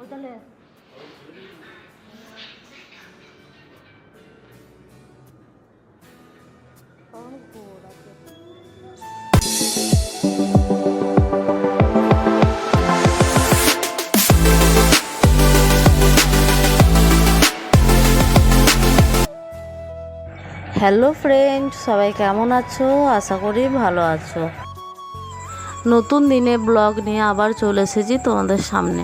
ওইটালে। অনেক গোড় আছে। Hello friend সবাই কেমন আছো? আশা করি ভালো আছো। নতুন দিনে ব্লগ নিয়ে আবার চলে এসেছি তোমাদের সামনে।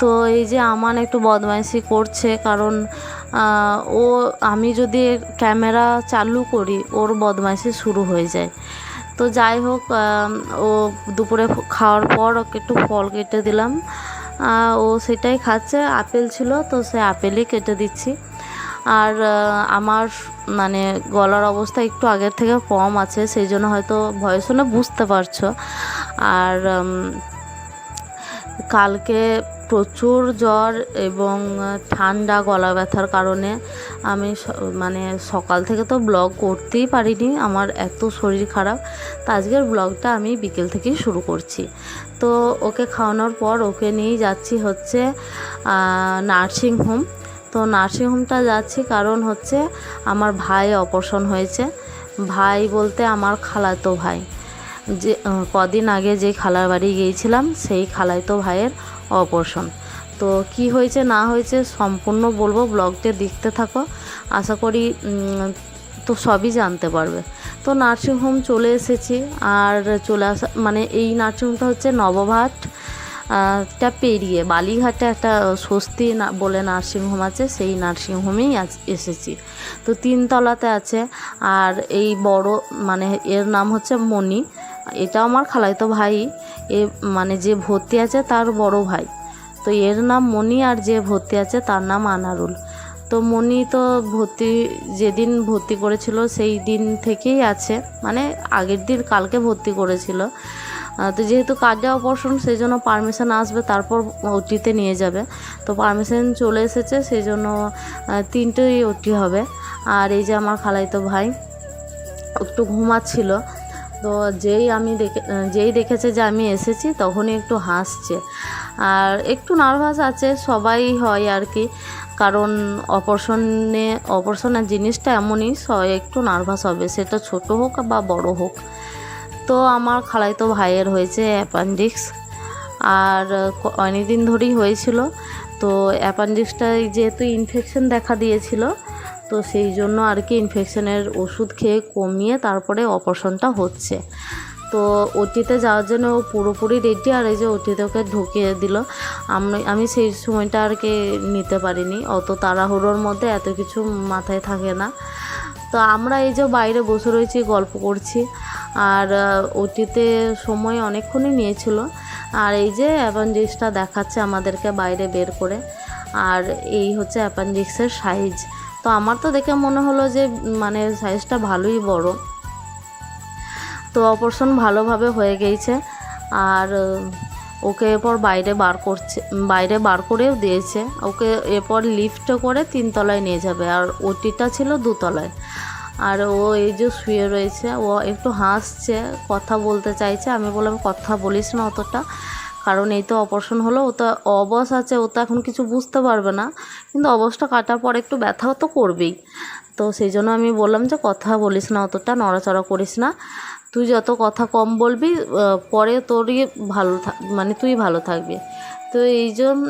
তো এই যে আমান একটু বদমাইশি করছে, কারণ ও, আমি যদি ক্যামেরা চালু করি, ওর বদমাইশি শুরু হয়ে যায়। তো যাই হোক ও দুপুরে খাওয়ার পর ওকে একটু ফল কেটে দিলাম। ও সেটাই খাচ্ছে, আপেল ছিল, তো সে আপেলই কেটে দিচ্ছি। আর আমার মানে গলার অবস্থা একটু আগের থেকে কম আছে, সেই জন্য হয়তো ভয়েস শুনে বুঝতে পারছ। আর কালকে প্রচুর জ্বর এবং ঠান্ডা, গলা ব্যথার কারণে আমি মানে সকাল থেকে তো ব্লগ করতেই পারিনি, আমার এত শরীর খারাপ। তো আজকের ব্লগটা আমি বিকেল থেকেই শুরু করছি। তো ওকে খাওয়ানোর পর ওকে নিয়েই যাচ্ছি হচ্ছে নার্সিং হোম। তো নার্সিং হোমটা যাচ্ছি কারণ হচ্ছে আমার ভাই অপারেশন হয়েছে। ভাই বলতে আমার খালাতো ভাই। যে কদিন আগে যে খালার বাড়ি গিয়েছিলাম, সেই খালায় তো ভাইয়ের অপারেশন তো কি হয়েছে, না হয়েছে, সম্পূর্ণ বলব, ব্লগটা দেখতে থাকো। আশা করি তো সবই জানতে পারবে। তো নার্সিংহোম চলে এসেছি, আর চলে আসা মানে এই নার্সিংহোমটা হচ্ছে নবভাট টা পেরিয়ে, বালিঘাটে একটা স্বস্তি না, বলে নার্সিংহোম আছে, সেই নার্সিংহোমেই এসেছি। তো তিনতলাতে আছে, আর এই বড় মানে এর নাম হচ্ছে মণি। এটা আমার খালাইতো ভাই। এ মানে যে ভর্তি আছে তার বড় ভাই। তো এর নাম মণি আর যে ভর্তি আছে তার নাম আনারুল। তো মণি তো ভর্তি, যেদিন ভর্তি করেছিল সেই দিন থেকেই আছে। মানে আগের দিন কালকে ভর্তি করেছিল। তো যেহেতু কার্ডে অপারেশন সেই জন্য পারমিশন আসবে, তারপর ওটিতে নিয়ে যাবে। তো পারমিশন চলে এসেছে সেই জন্য তিনটেই ওটি হবে। আর এই যে আমার খালাইতো ভাই, একটু ঘুমাচ্ছিল। তো যেই আমি দেখে যেই দেখেছে যে আমি এসেছি তখনই একটু হাসছে। আর একটু নার্ভাস আছে, সবাই হয় আর কি। কারণ অপারেশনে, অপারেশনের জিনিসটা এমনই একটু নার্ভাস হবে সেটা ছোট হোক বা বড় হোক। তো আমার খালাইতো ভাইয়ের হয়েছে অ্যাপেন্ডিক্স আর অনেক দিন ধরেই হয়েছিল। তো অ্যাপেন্ডিক্সটা যেহেতু ইনফেকশন দেখা দিয়েছিল তো সেই জন্য আর কি ইনফেকশনের ওষুধ খেয়ে কমিয়ে তারপরে অপারেশনটা হচ্ছে। তো ওটিতে যাওয়ার জন্য ও পুরোপুরি রেডি আর এই যে ওটিতে ওকে ঢুকিয়ে দিল, আমি আমি সেই সময়টা আর কি নিতে পারিনি। অত তাড়াহুড়োর মধ্যে এত কিছু মাথায় থাকে না। তো আমরা এই যে বাইরে বসে রয়েছি, গল্প করছি, আর ওটিতে সময় অনেকক্ষণই নিয়েছিল। আর এই যে অ্যাপেন্ডিক্সটা দেখাচ্ছে আমাদেরকে বাইরে বের করে। আর এই হচ্ছে অ্যাপেন্ডিক্সের সাইজ তো আমার তো দেখে মনে হলো যে মানে সাইজটা ভালোই বড়। তো অপারেশন ভালোভাবে হয়ে গিয়েছে আর ওকে এরপর বাইরে বার করছে, বাইরে বার করেও দিয়েছে। ওকে এরপর লিফটে করে তিনতলায় নিয়ে যাবে। আর ওটিটা ছিল দুতলায়। আর ও এই যে শুয়ে রয়েছে, ও একটু হাসছে, কথা বলতে চাইছে। আমি বললাম, কথা বলিস না অতটা। কারণ এই তো অপারেশন হলো ও তো অবস আছে ও তো এখন কিছু বুঝতে পারবে না। কিন্তু অবসটা কাটার পর একটু ব্যথাও তো করবেই। তো সেই জন্য আমি বললাম যে কথা বলিস না অতটা নড়াচড়া করিস না। তুই যত কথা কম বলবি পরে তোরই ভালো মানে তুই ভালো থাকবি। তো এই যে উম,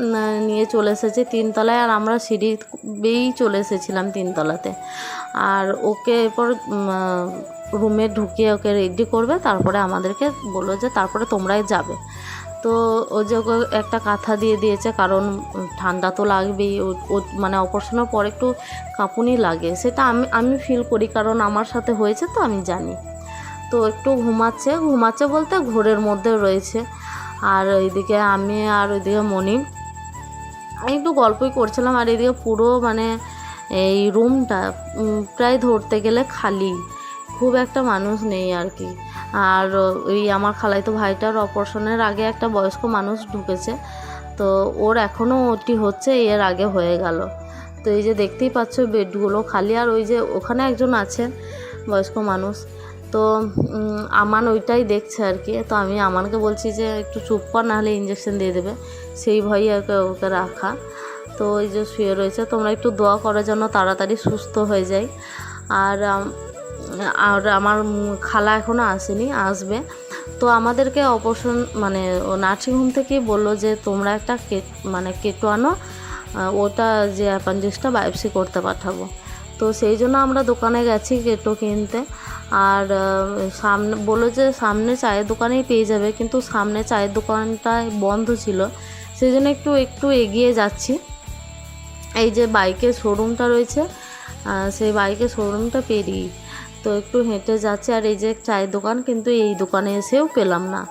নিয়ে চলে এসেছে তিনতলায় আর আমরা সিঁড়ি বেয়েই চলে এসেছিলাম তিনতলাতে। আর ওকে এরপর রুমে ঢুকিয়ে ওকে রেডি করবে তারপরে আমাদেরকে বলল যে তারপরে তোমরাই যাবে। তো ও যে ওকে একটা কাঁথা দিয়ে দিয়েছে, কারণ ঠান্ডা তো লাগবেই। ও- মানে অপারেশনের পর একটু কাঁপুনি লাগে। সেটা আমি আমি ফিল করি, কারণ আমার সাথে হয়েছে তো, আমি জানি। তো একটু ঘুমাচ্ছে ঘুমাচ্ছে বলতে ঘোরের মধ্যে রয়েছে। আর এইদিকে আমি আর ওইদিকে মনি, আমি একটু গল্পই করছিলাম। আর এদিকে পুরো মানে এই রুমটা প্রায় ধরতে গেলে খালি। খুব একটা মানুষ নেই আর কি। আর ওই আমার খালাইতো ভাইটার অপারেশনের আগে একটা বয়স্ক মানুষ ঢুকেছে। তো ওর এখনও ওটি হচ্ছে, এর আগে হয়ে গেল। তো এই যে দেখতেই পাচ্ছ, বেডগুলো খালি। আর ওই যে ওখানে একজন আছেন, বয়স্ক মানুষ। তো আমান ওইটাই দেখছে আর কি। তো আমি আমানকে বলছি যে, একটু চুপ কর নাহলে ইঞ্জেকশন দিয়ে দেবে। সেই ভয়ই আর ওকে রাখা। তো ওই যে শুয়ে রয়েছে, তোমরা একটু দোয়া করার জন্য তাড়াতাড়ি সুস্থ হয়ে যায়। আর আর আমার খালা এখনও আসেনি, আসবে। তো আমাদেরকে অপারেশন মানে নার্সিংহোম থেকেই বলল যে, তোমরা একটা কেট মানে কেটো আনো ওটা যে অ্যাপেন্ডিক্সটা বায়োপসি করতে পাঠাবো। তো সেই জন্য আমরা দোকানে গেছি কেটো কিনতে। আর সামনে, বলল যে, সামনে চায়ের দোকানেই পেয়ে যাবে। কিন্তু সামনে চায়ের দোকানটায় বন্ধ ছিল। সেই জন্য একটু একটু এগিয়ে যাচ্ছি। এই যে বাইকের শোরুমটা রয়েছে সেই বাইকের শোরুমটা পেরিয়ে তো একটু হেঁটে যাচ্ছে আর এই যে চায়ের দোকান, কিন্তু এই দোকানে এসেও পেলাম না।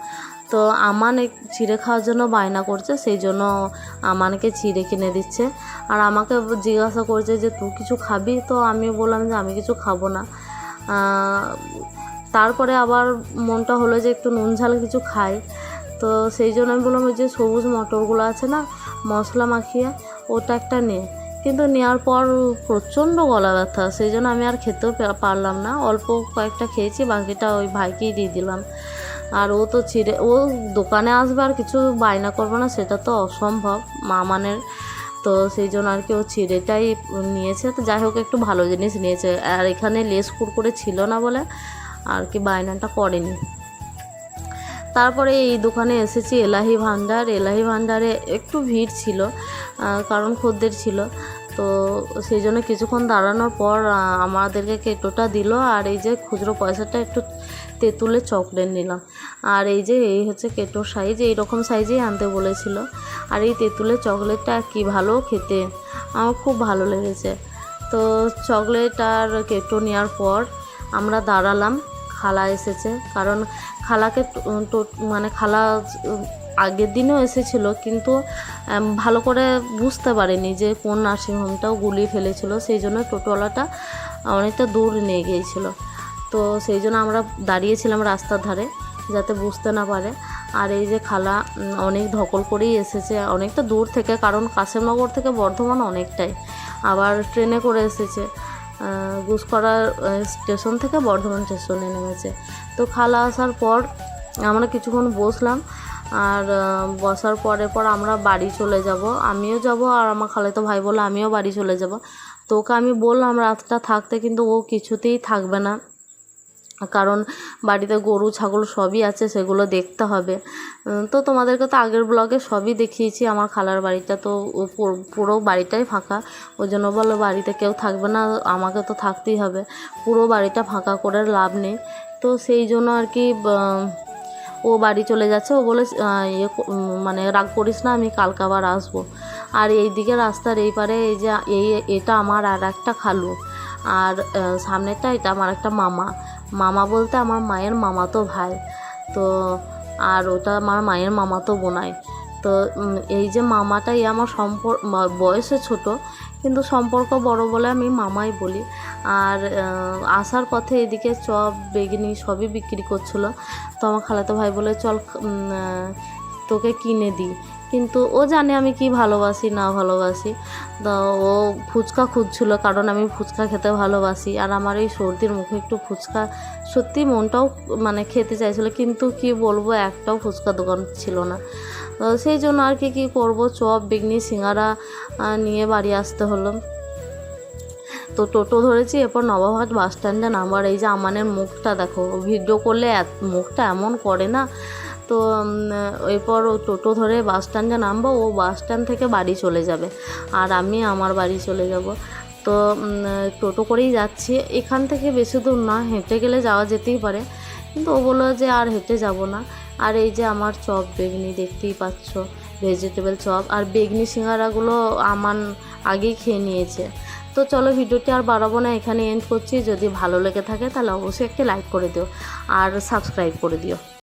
তো আমান চিড়ে খাওয়ার জন্য বায়না করছে, সেই জন্য আমানকে চিড়ে কিনে দিচ্ছে। আর আমাকে জিজ্ঞাসা করছে যে, তুই কিছু খাবি? তো আমি বললাম যে, আমি কিছু খাব না। তারপরে আবার মনটা হলো যে, একটু নুন ঝাল কিছু খাই। তো সেই জন্য আমি বললাম, ওই যে সবুজ মটরগুলো আছে না, মশলা মাখিয়ে, ওটা একটা নে। কিন্তু নেওয়ার পর প্রচণ্ড গলা ব্যথা, সেই জন্য আমি আর খেতেও পারলাম না। অল্প কয়েকটা খেয়েছি, বাকিটা ওই ভাইকেই দিয়ে দিলাম। আর ও তো ছিঁড়ে ও দোকানে আসবে আর কিছু বায়না করবে না, সেটা তো অসম্ভব, মামানের। তো সেই জন্য আর কি ও ছিঁড়েটাই নিয়েছে। তো যাই হোক, একটু ভালো জিনিস নিয়েছে। আর এখানে লেস কুরকুরে ছিল না বলে আর কি বায়নাটা করেনি। তারপরে এই দোকানে এসেছি, এলাহি ভান্ডার এলাহি ভান্ডারে একটু ভিড় ছিল কারণ খদ্দের ছিল। তো সেই জন্য কিছুক্ষণ দাঁড়ানোর পর আমাদেরকে কেটোটা দিল আর এই যে খুচরো পয়সাটা একটু তেঁতুলের চকলেট নিলাম। আর এই যে, এই হচ্ছে কেটোর সাইজ এই রকম সাইজেই আনতে বলেছিল। আর এই তেঁতুলের চকলেটটা কি ভালো খেতে? আমার খুব ভালো লেগেছে। তো চকলেট আর কেটো নেওয়ার পর আমরা দাঁড়ালাম, খালা এসেছে। কারণ খালাকে মানে খালা আগের দিনও এসেছিল, কিন্তু ভালো করে বুঝতে পারেনি যে কোন নার্সিংহোমটাও গুলি ফেলেছিল, সেই জন্য টোটোওয়ালাটা অনেকটা দূর নিয়ে গিয়েছিল। তো সেই জন্য আমরা দাঁড়িয়েছিলাম রাস্তার ধারে, যাতে বুঝতে না পারে। আর এই যে খালা অনেক ধকল করেই এসেছে, অনেকটা দূর থেকে, কারণ কাশেমনগর থেকে বর্ধমান অনেকটাই। আবার ট্রেনে করে এসেছে। গুসকরা স্টেশন থেকে বর্ধমান স্টেশনে নেমেছে। তো খালা আসার পর আমরা কিছুক্ষণ বসলাম, আর বসার পরে পর আমরা বাড়ি চলে যাব। আমিও যাব, আর আমার খালে তো ভাই বলে আমিও বাড়ি চলে যাব। তো ওকে আমি বললাম, রাতটা থাকতে, কিন্তু ও কিছুতেই থাকবে না। কারণ বাড়িতে গরু, ছাগল সবই আছে, সেগুলো দেখতে হবে। তো তোমাদেরকে তো আগের ব্লগে সবই দেখিয়েছি, আমার খালার বাড়িটা তো পুরো বাড়িটাই ফাঁকা। ওই জন্য বলো বাড়িতে কেউ থাকবে না, আমাকে তো থাকতেই হবে। পুরো বাড়িটা ফাঁকা করে লাভ নেই। তো সেই জন্য আর কি ও বাড়ি চলে যাচ্ছে। ও বলে ইয়ে মানে রাগ করিস না, আমি কালকে আবার আসব। আর এই দিকে রাস্তার এই পারে এই যে, এই, এটা আমার আর একটা খালু। আর সামনেরটা এটা আমার একটা মামা। মামা বলতে আমার মায়ের মামাতো ভাই। তো আর ওটা আমার মায়ের মামাতো বোনাই। তো এই যে মামাটাই আমার সম্পর্ক বয়সে ছোট, কিন্তু সম্পর্ক বড় বলে আমি মামাই বলি। আর আসার পথে এদিকে চপ, বেগনি সবই বিক্রি করছিল। তো আমার খালাতো ভাই বলে, চল তোকে কিনে দিই। কিন্তু ও জানে আমি কি ভালোবাসি, না ভালোবাসি। তো ও ফুচকা খুঁজছিল, কারণ আমি ফুচকা খেতে ভালোবাসি। আর আমার এই সর্দির মুখে একটু ফুচকা, সত্যি মনটাও মানে খেতে চাইছিল, কিন্তু কি বলব, একটাও ফুচকা দোকান ছিল না। সেই জন্য আর কি, কী করব? চপ, বেগনি, সিঙ্গারা নিয়ে বাড়ি আসতে হলো। তো টোটো ধরেছি, এরপর নবাবহাট বাস স্ট্যান্ডে নামার এই যে আমানের মুখটা, দেখো ভিডিও করলে মুখটা এমন করে না তো এরপর ও টোটো ধরে বাস স্ট্যান্ডে নামবো, ও বাস স্ট্যান্ড থেকে বাড়ি চলে যাবে। আর আমি আমার বাড়ি চলে যাব। তো টোটো করেই যাচ্ছি। এখান থেকে বেশি দূর না, হেঁটে গেলে যাওয়া যেতেই পারে। কিন্তু ও বলল যে আর হেঁটে যাব না। আর এই যে আমার চপ, বেগনি দেখতেই পাচ্ছ ভেজিটেবল চপ। আর বেগনি সিঙ্গারাগুলো আমার আগেই খেয়ে নিয়েছে। তো চলো ভিডিওটি আর বাড়াবো না, এখানে এন্ড করছি। যদি ভালো লেগে থাকে তাহলে অবশ্যই একটি লাইক করে দিও। আর সাবস্ক্রাইব করে দিও।